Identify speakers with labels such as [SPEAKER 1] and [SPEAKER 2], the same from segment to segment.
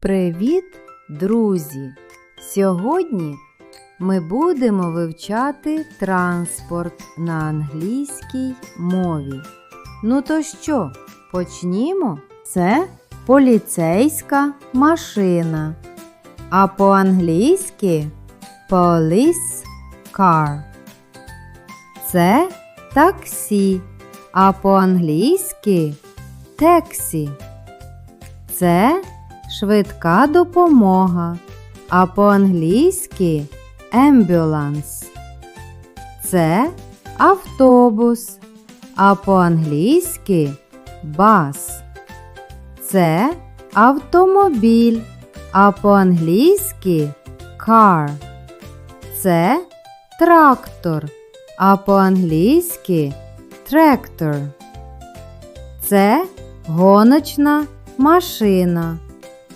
[SPEAKER 1] Привіт, друзі! Сьогодні ми будемо вивчати транспорт на англійській мові. Ну то що, почнімо? Це поліцейська машина. А по-англійськи police car. Це таксі, а по-англійськи тексі. Це швидка допомога, а по-англійськи ambulance. Це автобус, а по-англійськи бас. Це автомобіль, а по-англійськи car. Це трактор, а по-англійськи трактор. Це гоночна машина,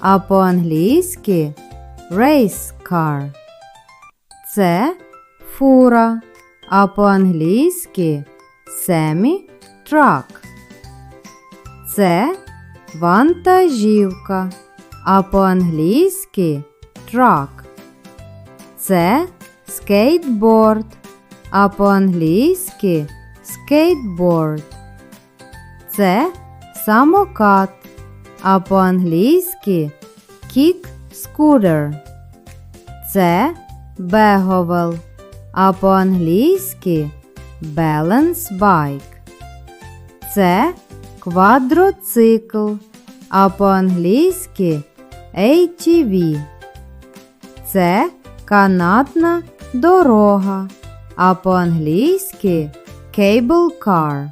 [SPEAKER 1] а по-англійськи race car. Це фура, а по-англійськи semi truck. Це вантажівка, а по-англійськи truck. Це скейтборд, а по-англійськи skateboard. Це самокат, а по-англійськи kick scooter. Це беговел, а по-англійськи balance bike. Це квадроцикл, а по-англійськи ATV. Це канатна дорога, а по-англійськи cable car.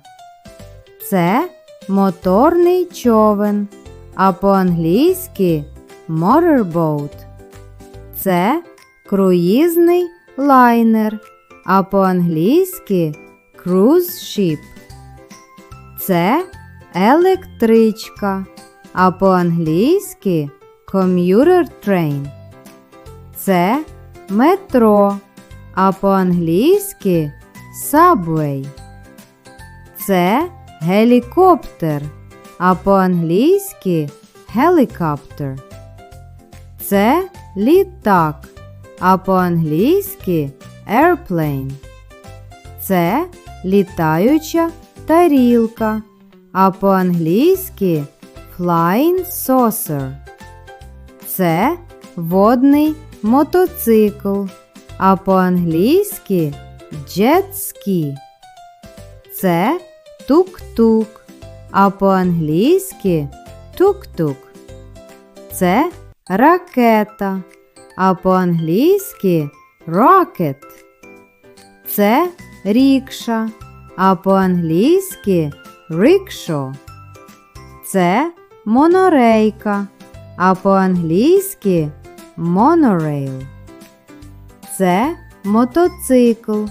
[SPEAKER 1] Це моторний човен, а по-англійськи motorboat. Це круїзний лайнер, а по-англійськи cruise ship. Це електричка, а по-англійськи commuter train. Це метро, а по-англійськи subway. Це гелікоптер, а по-англійськи helicopter. Це літак, а по-англійськи airplane. Це літаюча тарілка, а по-англійськи flying saucer. Це водний мотоцикл, а по-англійськи jet ski. Це тук-тук, а по-англійськи тук-тук. Це ракета, а по-англійськи rocket. Це рікша, а по-англійськи rickshaw. Це монорейка, а по-англійськи monorail. Це мотоцикл,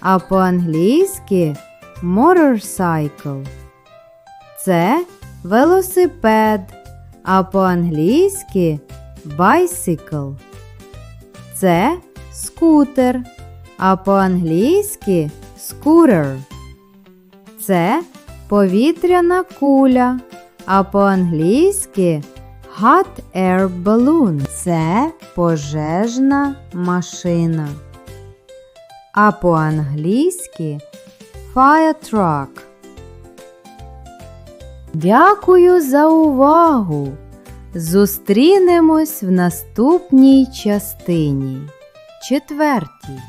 [SPEAKER 1] а по-англійськи motorcycle. Це велосипед, а по-англійськи bicycle. Це скутер, а по-англійськи scooter. Це повітряна куля, а по-англійськи hot air balloon. Це пожежна машина. А по-англійськи fire truck. Дякую за увагу! Зустрінемось в наступній частині. Четвертій.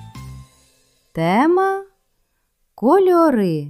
[SPEAKER 1] Тема кольори.